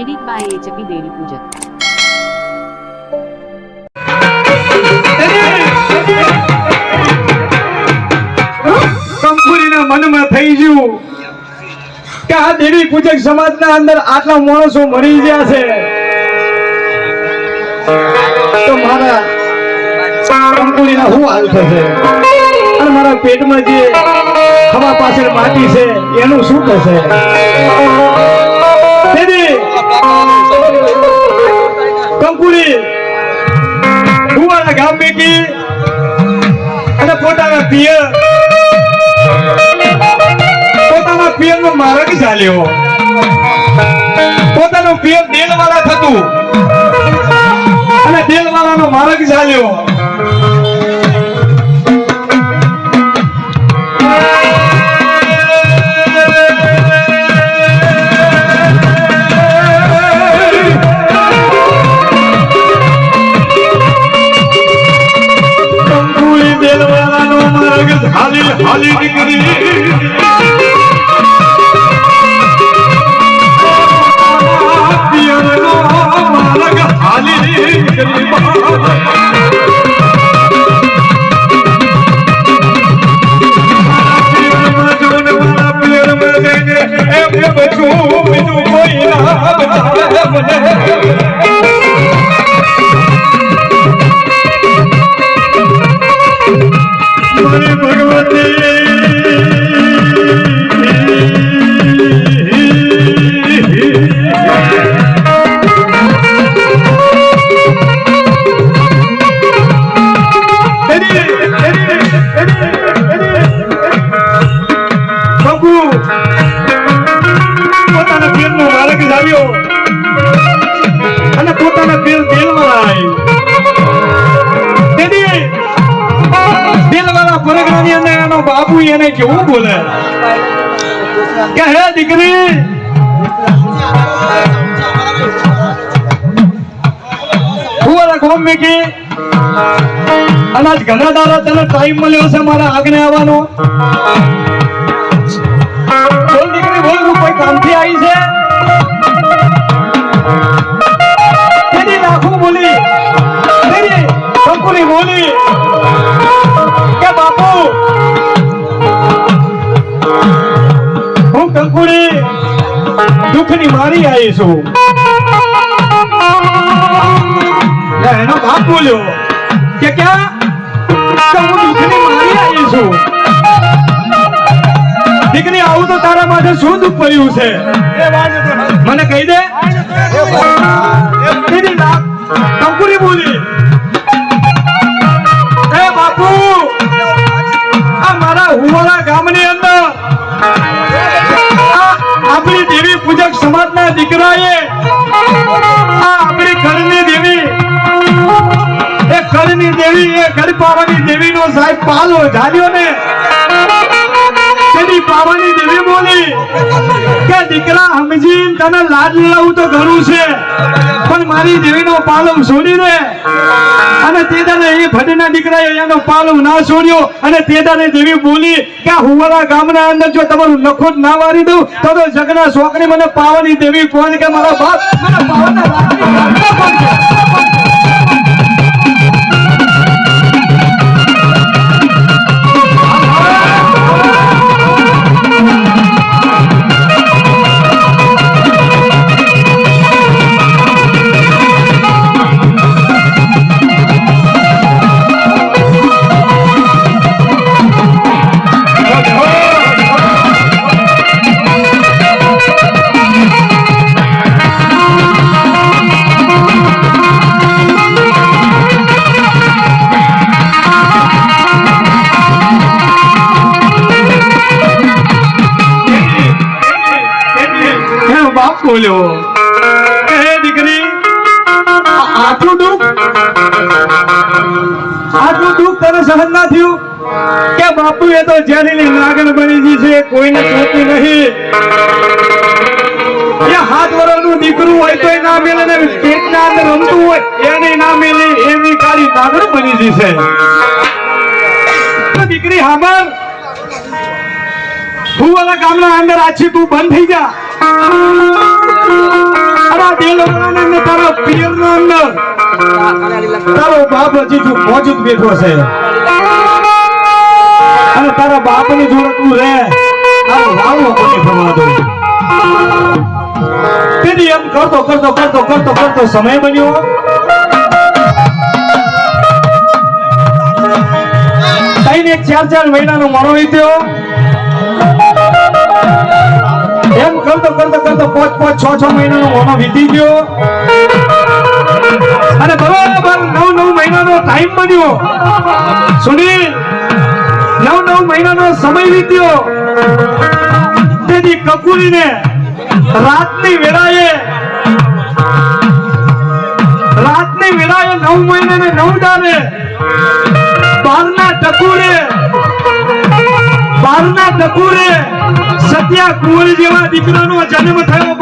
Edit by HP Devi Pujak તો મારા શું હાલ થશે? મારા પેટમાં જે હવા પાછળ માટી છે, એનું શું થશે? પૈકી અને પોતાના પિયર. પોતાના પિયર નો મારક ચાલ્યો પોતાનું પિયર દેલવાળા થતું અને દેલવાળાનો માર્ગ ચાલ્યો માર્ગ હાલી હાલી નીકળી હાલી નીકળી લાવ્યો અને પોતાના દિલ પરગણાની અંદર બાપુ એને કેવું કે હે દીકરી ફુવારા ઘણા દાડા તને ટાઈમ મળ્યો છે મારા આગને આવવાનો. દીકરી, બોલ, હું કોઈ કામથી આવી છે? હું દુઃખ દુઃખની મારી આવી છું. એનો બાપ બોલ્યો કે ક્યાં? હું હું દુઃખની મારી આવી છું. દીકરી આવું તો તારા માટે શું દુઃખ પડ્યું છે? મને કહી દે. દેવી એ ઘર પાવાની સાહેબ પાલો ઝાલ્યો ને. દેવી બોલી કે, દીકરા મારી અને તે દાડે એ એનો પાલવ ના છોડ્યો અને તે દેવી બોલી કે હુવારા ગામના અંદર જો તમારું નખોટ ના વારી દઉં, તો તો જગના શોખની મને પાવાની દેવી કોણ કે મારા બાપ? મને બોલ્યો. હે દીકરી. આટલું દુઃખ? આટલું દુઃખ તને સહન ના થયું? કે બાપુ એ તો ઝેરીલી નાગણ બની ગઈ છે, કોઈને જોતી નહીં. એ દીકરું હોય તો ના મેલે ને પેટના રમતું હોય, એને ના એની કાળી નાગણ બની ગઈ છે. તો દીકરી હામર ભુવાના ગામના અંદર આછી તું બંધ થઈ જા. તારા એમ કરતો કરતો કરતો કરતો કરતો સમય બન્યો. ત્રણ એક ચાર ચાર મહિનાનો મરો વીત્યો કરતો કરતો કરતો પાંચ પાંચ, છ છ મહિનાનો મોનો વીતી ગયો. અને બરોબર નવ નવ મહિનાનો ટાઈમ બન્યો. સુનિલ, નવ નવ મહિનાનો સમય વીત્યો. તેથી કપૂરીને રાતની વેળાએ રાતની વેળાએ નવ મહિને ને નવ દાડે બારના ટકુરે બારના ટકુરે સત્યા કુંવરી જેવા દીકરાનો જન્મ થયો